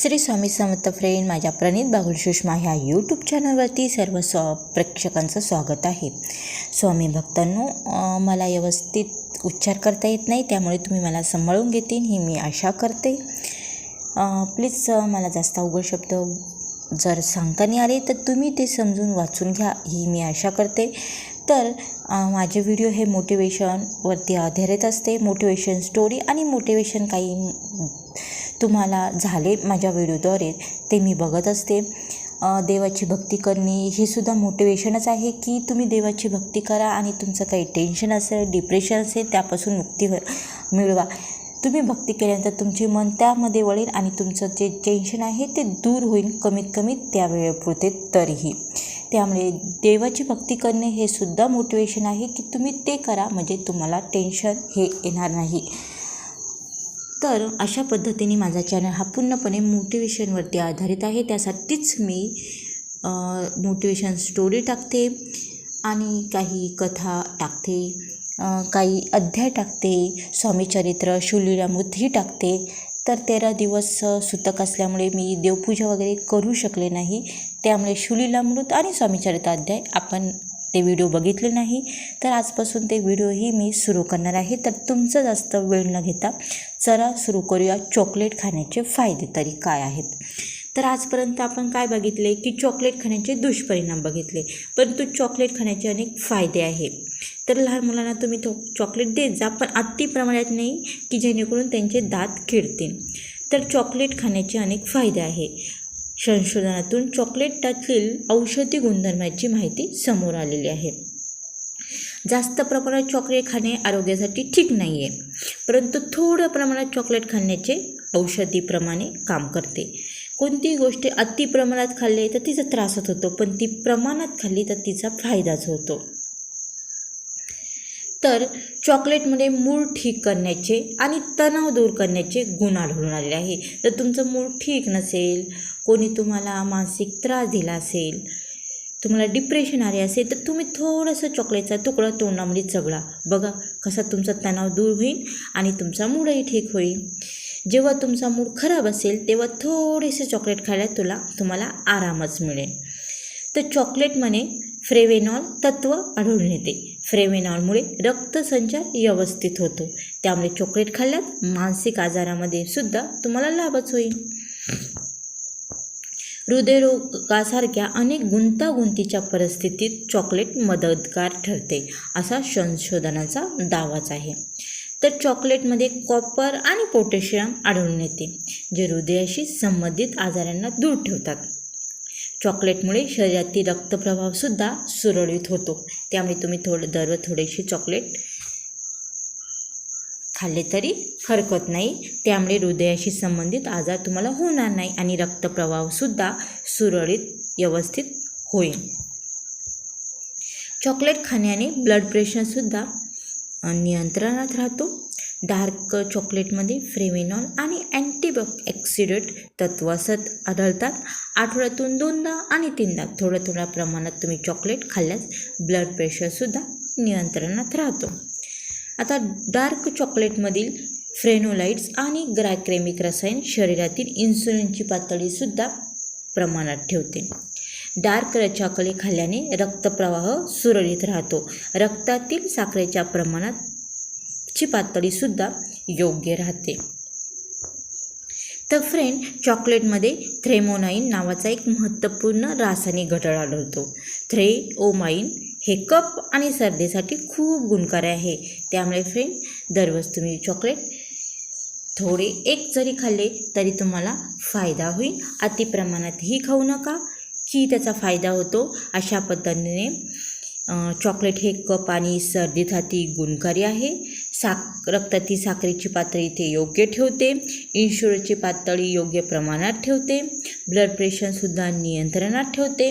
Shri Swami Samarth friend माझ्या प्रणित बागुल सुषमा ह्या YouTube चॅनलवरती सर्व स्व प्रेक्षकांचं स्वागत आहे. स्वामी भक्तांनो मला व्यवस्थित उच्चार करता येत नाही त्यामुळे तुम्ही मला सांभाळून घेतील ही मी आशा करते. प्लीज मला जास्त अवघड शब्द जर सांगता नाही आले तर तुम्ही ते समजून वाचून घ्या ही मी आशा करते. तर माझे व्हिडिओ हे मोटिवेशनवरती आधारित असते. मोटिवेशन स्टोरी आणि मोटिवेशन काही तुम्हाला झाले माझ्या व्हिडिओद्वारे ते मी बघत असते. देवाची भक्ती करणे हे सुद्धा मोटिवेशनच आहे की तुम्ही देवाची भक्ती करा आणि तुमचं काही टेन्शन असेल डिप्रेशन असेल त्यापासून मुक्ती मिळवा. तुम्ही भक्ती केल्यानंतर तुमचे मन त्यामध्ये वळेल आणि तुमचं जे टेन्शन आहे ते दूर होईल कमीत कमी त्या वेळेपुरते तरीही. त्यामुळे देवाची भक्ती करणे हे सुद्धा मोटिवेशन आहे की तुम्ही ते करा म्हणजे तुम्हाला टेन्शन हे येणार नाही. तर अशा पद्धतीने माझा चॅनल हा पूर्णपणे मोटिवेशनवरती आधारित आहे. त्यासाठीच मी मोटिवेशन स्टोरी टाकते आणि काही कथा टाकते काही अध्याय टाकते स्वामीचरित्र शुलीलामृतही टाकते. तर तेरा दिवस सुतक असल्यामुळे मी देवपूजा वगैरे करू शकले नाही. त्यामुळे शुलीलामृत आणि स्वामीचरिताध्याय आपण ते व्हिडिओ बघितले नाही. तर आजपासून ते व्हिडिओही मी सुरू करणार आहे. तर तुमचं जास्त वेळ न घेता चला सुरू करूया. चॉकलेट खाण्याचे फायदे तरी काय आहेत? तर आजपर्यंत आपण काय बघितले की चॉकलेट खाण्याचे दुष्परिणाम बघितले. परंतु चॉकलेट खाण्याचे अनेक फायदे आहे. तर लहान मुलांना तुम्ही तो चॉकलेट देत जा पण अति प्रमाणात नाही की जेणेकरून त्यांचे दात किडतील तर चॉकलेट खाण्याचे अनेक फायदे आहे. संशोधनातून चॉकलेटातील औषधी गुणधर्माची माहिती समोर आलेली आहे. जास्त प्रमाणात चॉकलेट खाणे आरोग्यासाठी ठीक नाही आहे परंतु थोड्या प्रमाणात चॉकलेट खाण्याचे औषधीप्रमाणे काम करते. कोणतीही गोष्ट अति प्रमाणात खाल्ली तर तिचा त्रासच होतो पण ती प्रमाणात खाल्ली तर तिचा फायदाच होतो. तर चॉकलेटमध्ये मूड ठीक करण्याचे आणि तणाव दूर करण्याचे गुण आढळून आलेले आहे. जर तुमचं मूड ठीक नसेल कोणी तुम्हाला मानसिक त्रास दिला असेल तुम्हाला डिप्रेशन आले असेल तर तुम्ही थोडंसं चॉकलेटचा तुकडा तोंडामध्ये चगळा बघा कसा तुमचा तणाव दूर होईल आणि तुमचा मूडही ठीक होईल. जेव्हा तुमचा मूड खराब असेल तेव्हा थोडेसे चॉकलेट खायला तुला तुम्हाला आरामच मिळेल. तर चॉकलेटमध्ये फ्रेवेनॉल तत्व आढळून येते. फ्रेवेनॉलमुळे रक्तसंचार व्यवस्थित होतो. त्यामुळे चॉकलेट खाल्ल्यास मानसिक आजारामध्ये सुद्धा तुम्हाला लाभच होईल. हृदयरोगासारख्या अनेक गुंतागुंतीच्या परिस्थितीत चॉकलेट मदतगार ठरते असा संशोधनाचा दावाच आहे. तर चॉकलेटमध्ये कॉपर आणि पोटॅशियम आढळून येते जे हृदयाशी संबंधित आजारांना दूर ठेवतात. चॉकलेटमुळे शरीरातील रक्तप्रवाहसुद्धा सुरळीत होतो. त्यामुळे तुम्ही थोडं दररोज थोडेसे चॉकलेट खाल्ले तरी हरकत नाही. त्यामुळे हृदयाशी संबंधित आजार तुम्हाला होणार नाही आणि रक्तप्रवाहसुद्धा सुरळीत व्यवस्थित होईल. चॉकलेट खाण्याने ब्लड प्रेशरसुद्धा नियंत्रणात राहतो. डार्क चॉकलेटमध्ये फ्रेमिनॉल आणि अँटीबॉ ॲक्सिडेंट तत्व असत आढळतात. आठवड्यातून दोनदा आणि तीनदा थोड्या थोड्या प्रमाणात तुम्ही चॉकलेट खाल्ल्यास ब्लड प्रेशरसुद्धा नियंत्रणात राहतो. आता डार्क चॉकलेटमधील फ्रेनोलाइट्स आणि ग्रायक्रेमिक रसायन शरीरातील इन्सुलिनची पातळीसुद्धा प्रमाणात ठेवते. डार्क चॉकलेट खाल्ल्याने रक्तप्रवाह सुरळीत राहतो. रक्तातील साखरेच्या प्रमाणात ची पातळीसुद्धा योग्य राहते. तर फ्रेंड चॉकलेटमध्ये थ्रेमोनाईन नावाचा एक महत्त्वपूर्ण रासायनिक घटक आढळतो. थ्रेओमाईन हे कप आणि सर्दीसाठी खूप गुणकारी आहे. त्यामुळे फ्रेंड दररोज तुम्ही चॉकलेट थोडे एक जरी खाल्ले तरी तुम्हाला फायदा होईल. अतिप्रमाणातही खाऊ नका. की त्याचा फायदा होतो अशा पद्धतीने. चॉकलेट हे कप आणि सर्दीसाठी गुणकारी आहे. साक रक्तातील साखरेची पातळी ते योग्य ठेवते. इन्शुरची पातळी योग्य प्रमाणात ठेवते. ब्लड प्रेशरसुद्धा नियंत्रणात ठेवते.